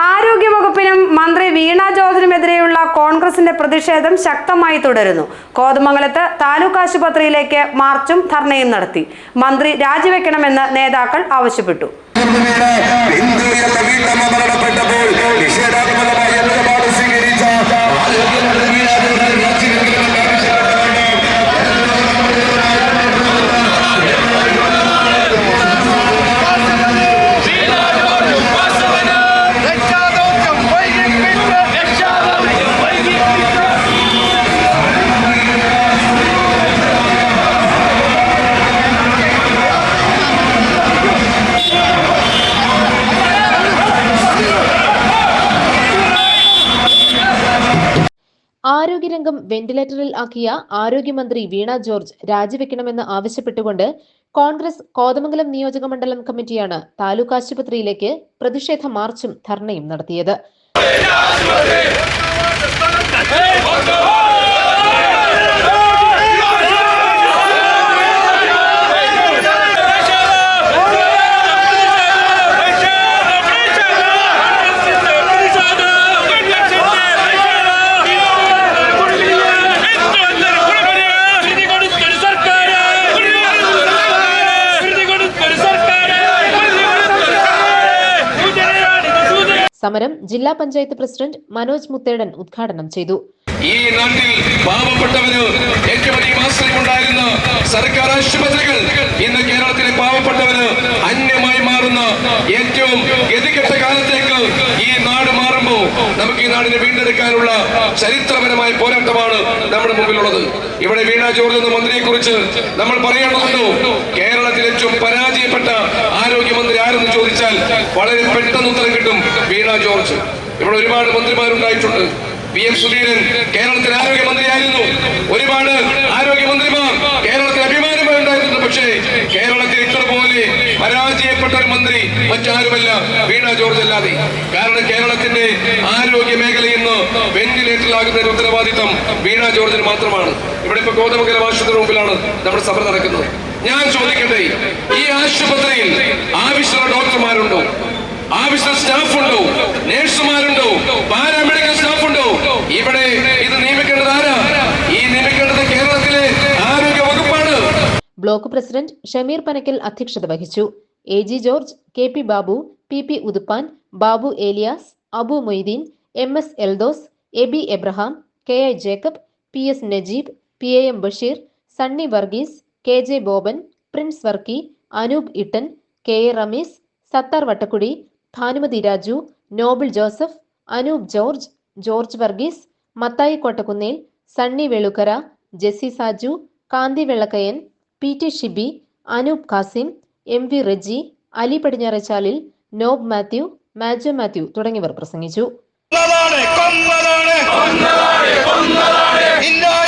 ആരോഗ്യവകുപ്പിനും മന്ത്രി വീണ ജോർജിനുമെതിരെയുള്ള കോൺഗ്രസിന്റെ പ്രതിഷേധം ശക്തമായി തുടരുന്നു. കോതമംഗലത്ത് താലൂക്ക് ആശുപത്രിയിലേക്ക് മാർച്ചും ധർണയും നടത്തി. മന്ത്രി രാജിവെക്കണമെന്ന് നേതാക്കൾ ആവശ്യപ്പെട്ടു. ആരോഗ്യരംഗം വെന്റിലേറ്ററിൽ ആക്കിയ ആരോഗ്യമന്ത്രി വീണ ജോർജ് രാജിവെക്കണമെന്ന് ആവശ്യപ്പെട്ടുകൊണ്ട് കോൺഗ്രസ് കോതമംഗലം നിയോജക മണ്ഡലം കമ്മിറ്റിയാണ് താലൂക്ക് ആശുപത്രിയിലേക്ക് പ്രതിഷേധ മാർച്ചും ധർണയും നടത്തിയത്. സമരം ജില്ലാ പഞ്ചായത്ത് പ്രസിഡന്റ് മനോജ് മുത്തേടൻ ഉദ്ഘാടനം ചെയ്തു. ഈ നാട്ടിൽ പാവപ്പെട്ടവന് ഏറ്റവും ആശ്രയമുണ്ടായിരുന്ന സർക്കാർ ആശുപത്രികൾ ഇന്ന് കേരളത്തിലെ പാവപ്പെട്ടവന് അന്യമായി മാറുന്ന ഏറ്റവും ഗതികെട്ട കാലത്തേക്ക് ഈ നാട് മാറുമ്പോൾ നമുക്ക് ഈ നാടിനെ വീണ്ടെടുക്കാനുള്ള ചരിത്രപരമായ പോരാട്ടമാണ് നമ്മുടെ മുമ്പിലുള്ളത്. ഇവിടെ വീണ ജോർജ് എന്ന മന്ത്രിയെ കുറിച്ച് നമ്മൾ പറയേണ്ടതുണ്ടോ? കേരളത്തിൽ ഏറ്റവും പരാജയപ്പെട്ട ആരോഗ്യമന്ത്രി ആരെന്ന് വളരെ പെട്ടെന്ന് ഉത്തരം കിട്ടും വീണ ജോർജ്. ഇവിടെ ഒരുപാട് മന്ത്രിമാരുണ്ടായിട്ടുണ്ട്. പി എം സുധീരൻ കേരളത്തിലെ ആരോഗ്യമന്ത്രിയായിരുന്നു. ഒരുപാട് ആരോഗ്യമന്ത്രിമാർ കേരളത്തിൽ അഭിമാനമായി ഉണ്ടായിരുന്നു പക്ഷേ കേരളത്തിൽ ഇത്ര പോലെ പരാജയപ്പെട്ട ഒരു മന്ത്രി മറ്റാരുമല്ല വീണ ജോർജ് അല്ലാതെ. കാരണം കേരളത്തിന്റെ ആരോഗ്യ മേഖല ഇന്ന് വെന്റിലേറ്ററിലാകുന്ന ഉത്തരവാദിത്തം വീണ ജോർജിന് മാത്രമാണ്. ഇവിടെ ഇപ്പൊ ഗോതമംഗലം ആശുപത്രി മുമ്പിലാണ് നമ്മുടെ സഭ നടക്കുന്നത്. ഞാൻ ചോദിക്കട്ടെ ഈ ബ്ലോക്ക് പ്രസിഡന്റ് ഷമീർ പനക്കൽ അധ്യക്ഷത വഹിച്ചു. A G George K P Babu P P Uthuppan Babu Eliyas Abu Moideen M S Eldhose A B Abraham K I Jacob P S Najeeb P A M Basheer Sunny Varghese K J Boban Prince Varkey Anoop Ittan K A Ramees Sathar Vattakkudi Bhanumathi Raju Noble Joseph Anoop George George Varghese Mathai Kottakkunnel Sunny Velukkara Jessy Saju Kanthi Vellakkayan P T Shibi Anoop Khasim M V Reji Ali Padinjarachalil knob Mathew Majo Mathew തുടങ്ങിയവർ പ്രസംഗിച്ചു. കൊന്നതാണ് കൊന്നതാണ്.